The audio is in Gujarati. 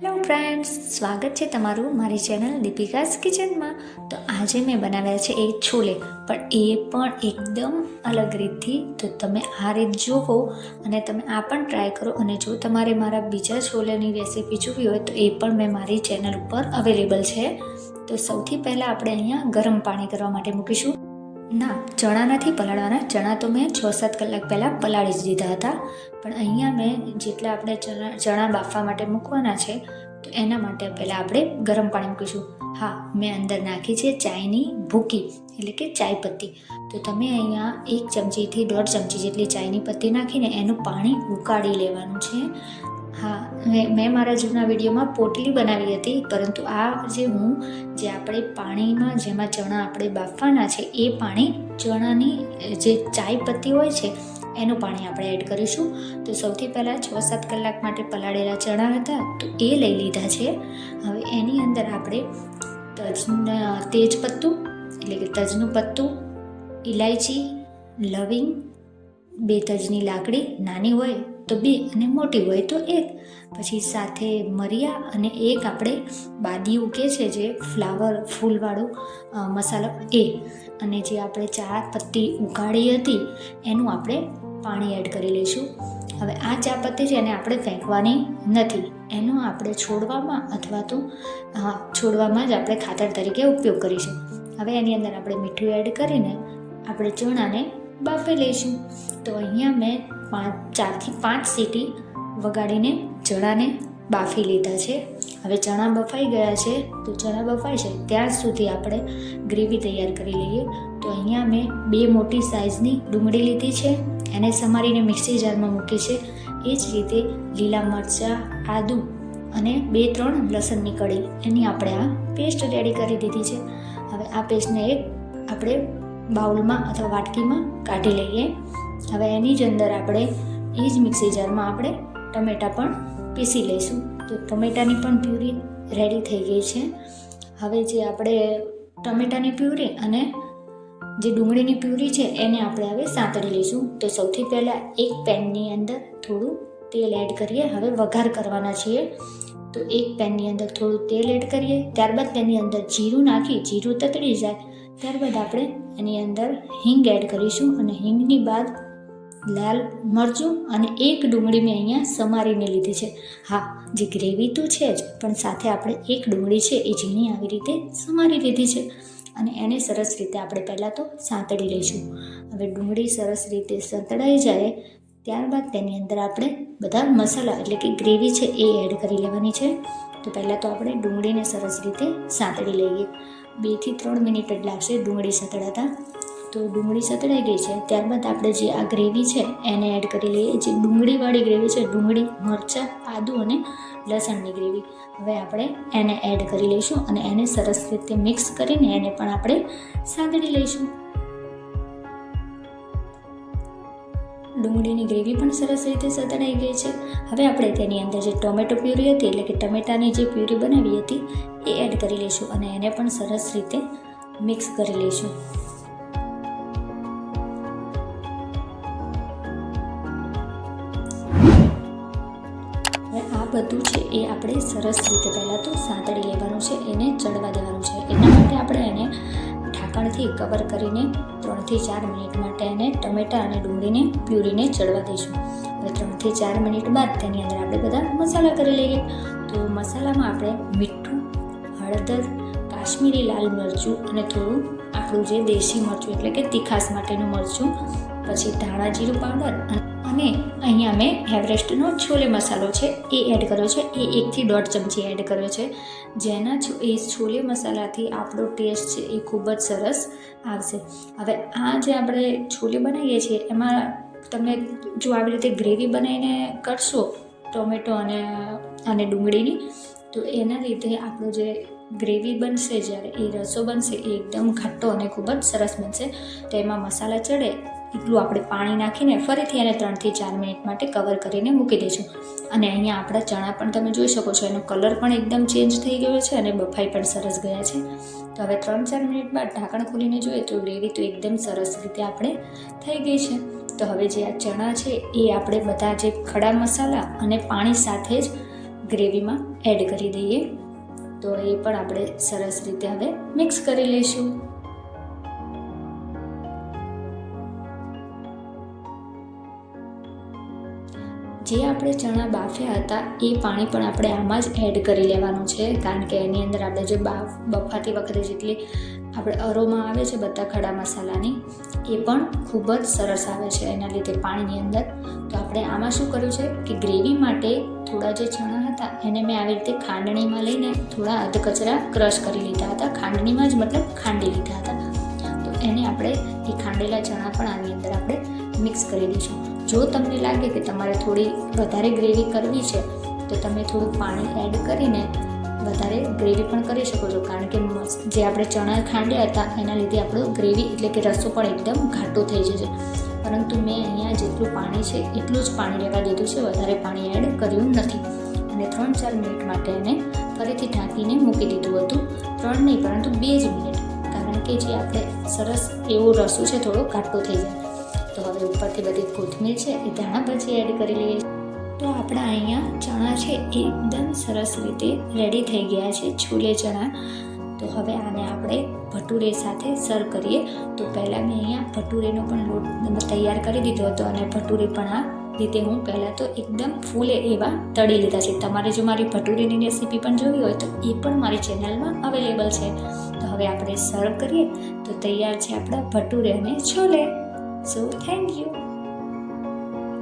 હેલો ફ્રેન્ડ્સ સ્વાગત છે તમારું મારી ચેનલ દીપિકાસ કિચનમાં તો આજે મેં બનાવ્યા છે એ છોલે, પણ એ પણ એકદમ અલગ રીતથી. તો તમે આ રીત જોવો અને તમે આ પણ ટ્રાય કરો. અને જો તમારે મારા બીજા છોલેની રેસીપી જોવી હોય તો એ પણ મેં મારી ચેનલ ઉપર અવેલેબલ છે. તો સૌથી પહેલાં આપણે અહીંયા ગરમ પાણી કરવા માટે મૂકીશું. ના, ચણા નથી પલાળવાના. ચણા તો મેં છ સાત કલાક પહેલાં પલાળી જ દીધા હતા. પણ અહીંયા મેં જેટલા આપણે ચણા ચણા બાફવા માટે મૂકવાના છે, તો એના માટે પહેલાં આપણે ગરમ પાણી મૂકીશું. હા, મેં અંદર નાખી છે ચાયની ભૂકી, એટલે કે ચાય પત્તી. તો તમે અહીંયા એક ચમચીથી દોઢ ચમચી જેટલી ચાયની પત્તી નાખીને એનું પાણી ઉકાળી લેવાનું છે. મેં મારા જૂના વિડીયોમાં પોટલી બનાવી હતી, પરંતુ આ જે હું, જે આપણે પાણીમાં, જેમાં ચણા આપણે બાફવાના છે, એ પાણી ચણાની જે ચાય પત્તી હોય છે, એનું પાણી આપણે એડ કરીશું. તો સૌથી પહેલાં છ સાત કલાક માટે પલાળેલા ચણા હતા, તો એ લઈ લીધા છે. હવે એની અંદર આપણે તજના તેજપત્તું, એટલે કે તજનું પત્તું ઇલાયચી લવિંગ, બે તજની લાકડી, નાની હોય તો બે અને મોટી હોય તો એક. પછી સાથે મરિયા અને એક આપણે બાદિયું કે છે જે ફ્લાવર ફૂલવાળું મસાલો એ. અને જે આપણે ચા પત્તી ઉકાળી હતી, એનું આપણે પાણી એડ કરી લઈશું. હવે આ ચા પત્તી છે એને આપણે ફેંકવાની નથી. એનો આપણે છોડવામાં અથવા તો છોડવામાં જ આપણે ખાતર તરીકે ઉપયોગ કરીશું. હવે એની અંદર આપણે મીઠું એડ કરીને આપણે ચણાને બાફી લઈશું. તો અહીંયા મેં પાંચ, ચારથી પાંચ સીટી વગાડીને ચણાને બાફી લીધા છે. હવે ચણા બફાઈ ગયા છે. તો ચણા બફાય છે. ત્યાં સુધી આપણે ગ્રેવી તૈયાર કરી લઈએ. તો અહીંયા મેં બે મોટી સાઇઝની ડુંગળી લીધી છે. એને સમારીને મિક્સી જારમાં મૂકી છે. એ જ રીતે લીલા મરચાં, આદું અને બે, ત્રણ લસણની કળી એની આપણે આ પેસ્ટ રેડી કરી દીધી છે. હવે આ પેસ્ટને એક આપણે બાઉલમાં અથવા વાટકીમાં કાઢી લઈએ. હવે એની જ અંદર આપણે એ જ મિક્સી જારમાં આપણે ટમેટાં પણ પીસી લઈશું. તો ટમેટાની પણ પ્યુરી રેડી થઈ ગઈ છે. હવે જે આપણે ટમેટાની પ્યુરી અને જે ડુંગળીની પ્યુરી છે એને આપણે હવે સાંતળી લઈશું. તો સૌથી પહેલાં એક પેનની અંદર થોડું તેલ એડ કરીએ. હવે વઘાર કરવાના છીએ. તો એક પેનની અંદર થોડું તેલ એડ કરીએ. ત્યારબાદ તેની અંદર જીરું નાખી, જીરું તતડી જાય. ત્યારબાદ આપણે એની અંદર હિંગ એડ કરીશું અને હિંગની બાદ લાલ મરચું અને એક ડુંગળી મેં અહીંયા સમારીને લીધી છે. હા, જે ગ્રેવી તો છે જ, પણ સાથે આપણે એક ડુંગળી છે એ ઝીણી આવી રીતે સમારી લીધી છે અને એને સરસ રીતે આપણે પહેલાં તો સાંતળી લઈશું. હવે ડુંગળી સરસ રીતે સંતળાઈ જાય, ત્યારબાદ તેની અંદર આપણે બધા મસાલા એટલે કે ગ્રેવી છે એ એડ કરી લેવાની છે. તો પહેલાં તો આપણે ડુંગળીને સરસ રીતે સાંતળી લઈએ. બેથી ત્રણ મિનિટ જ લાગશે ડુંગળી સતળાતા. તો ડુંગળી સતળાઈ ગઈ છે. ત્યારબાદ આપણે જે આ ગ્રેવી છે, એને એડ કરી લઈએ. જે ડુંગળીવાળી ગ્રેવી છે, ડુંગળી, મરચાં, આદું અને લસણની ગ્રેવી. હવે આપણે એને એડ કરી લઈશું અને એને સરસ રીતે મિક્સ કરીને એને પણ આપણે સાંતળી લઈશું. ડુંગળીની ગ્રેવી પણ સરસ રીતે સતળાઈ ગઈ છે. હવે આપણે તેની અંદર જે ટોમેટો પ્યુરી હતી, એટલે કે ટમેટાની જે પ્યુરી બનાવી હતી, એ એડ કરી લઈશું અને એને પણ સરસ રીતે મિક્સ કરી લઈશું. બધું છે એ આપણે સરસ રીતે પહેલાં તો સાંતળી લેવાનું છે, એને ચડવા દેવાનું છે. એના માટે આપણે એને ઢાંકણથી કવર કરીને ત્રણથી ચાર મિનિટ માટે એને ટમેટાં અને ડુંગળીને પ્યુરીને ચડવા દઈશું. હવે ત્રણથી ચાર મિનિટ બાદ તેની અંદર આપણે બધા મસાલા કરી લઈએ. તો મસાલામાં આપણે મીઠું, હળદર, કાશ્મીરી લાલ મરચું અને થોડું આપણું જે દેશી મરચું એટલે કે તીખાસ માટેનું મરચું, પછી ધાણા જીરું પાવડર અને અહીંયા મેં એવરેસ્ટનો છોલે મસાલો છે, એ એડ કર્યો છે. એ એકથી દોઢ ચમચી એડ કર્યો છે. જેના એ છોલે મસાલાથી આપણો ટેસ્ટ છે એ ખૂબ જ સરસ આવશે. હવે આ જે આપણે છોલે બનાવીએ છીએ, એમાં તમે જો આવી રીતે ગ્રેવી બનાવીને કરશો, ટોમેટો અને અને ડુંગળીની, તો એના લીધે આપણો જે ગ્રેવી બનશે, જ્યારે એ રસો બનશે, એ એકદમ ઘટ્ટો અને ખૂબ જ સરસ બનશે. તો એમાં મસાલા ચડે એટલું આપણે પાણી નાખીને ફરીથી એને ત્રણથી ચાર મિનિટ માટે કવર કરીને મૂકી દઈશું. અને અહીંયા આપણા ચણા પણ તમે જોઈ શકો છો, એનો કલર પણ એકદમ ચેન્જ થઈ ગયો છે અને બફાઈ પણ સરસ ગયા છે. તો હવે ત્રણ ચાર મિનિટ બાદ ઢાંકણ ખોલીને જોઈએ તો ગ્રેવી તો એકદમ સરસ રીતે આપણે થઈ ગઈ છે. તો હવે જે આ ચણા છે એ આપણે બધા જે ખડા મસાલા અને પાણી સાથે જ ગ્રેવીમાં એડ કરી દઈએ. તો એ પણ આપણે સરસ રીતે હવે મિક્સ કરી લઈશું. જે આપણે ચણા બાફ્યા હતા, એ પાણી પણ આપણે આમાં જ એડ કરી લેવાનું છે. કારણ કે એની અંદર આપણે જે બાફ, બફાતી વખતે જેટલી આપણે અરોમાં આવે છે બધા ખડા મસાલાની, એ પણ ખૂબ જ સરસ આવે છે. એના લીધે પાણીની અંદર. તો આપણે આમાં શું કર્યું છે કે ગ્રેવી માટે થોડા જે ચણા હતા, એને મેં આવી રીતે ખાંડણીમાં લઈને થોડા અધકચરા ક્રશ કરી લીધા હતા. ખાંડણીમાં જ મતલબ ખાંડી લીધા હતા. તો એને આપણે એ ખાંડેલા ચણા પણ આની અંદર આપણે મિક્સ કરી દઈશું. જો તમને લાગે કે તમારે થોડી વધારે ગ્રેવી કરવી છે, તો તમે થોડું પાણી એડ કરીને વધારે ગ્રેવી પણ કરી શકો છો. કારણ કે જે આપણે ચણા ખાંડ્યા હતા, એના લીધે આપણું ગ્રેવી એટલે કે રસો પણ એકદમ ઘાટો થઈ જશે. પરંતુ મેં અહીંયા જેટલું પાણી છે, એટલું જ પાણી લેવા દીધું છે. વધારે પાણી એડ કર્યું નથી. અને ત્રણ ચાર મિનિટ માટે એને ફરીથી ઢાંકીને મૂકી દીધું હતું. ત્રણ નહીં, પરંતુ બે જ મિનિટ. કારણ કે જે આપણે સરસ એવો રસો છે, થોડો ઘાટો થઈ જાય. હવે ઉપરથી બધી કોથમીર છે એ ધાણા પછી એડ કરી લઈએ તો આપણા અહીંયા ચણા છે એકદમ સરસ રીતે રેડી થઈ ગયા છે, છોલે ચણા. તો હવે આને આપણે ભટુરે સાથે સર્વ કરીએ. તો પહેલાં મેં અહીંયા ભટુરેનો પણ લોટ તૈયાર કરી દીધો હતો અને ભટુરે પણ આ રીતે હું પહેલાં તો એકદમ ફૂલે એવા તળી લીધા છે. તમારે જો મારી ભટુરેની રેસીપી પણ જોવી હોય તો એ પણ મારી ચેનલમાં અવેલેબલ છે. તો હવે આપણે સર્વ કરીએ. તો તૈયાર છે આપણા ભટુરે અને છોલે. So, thank you.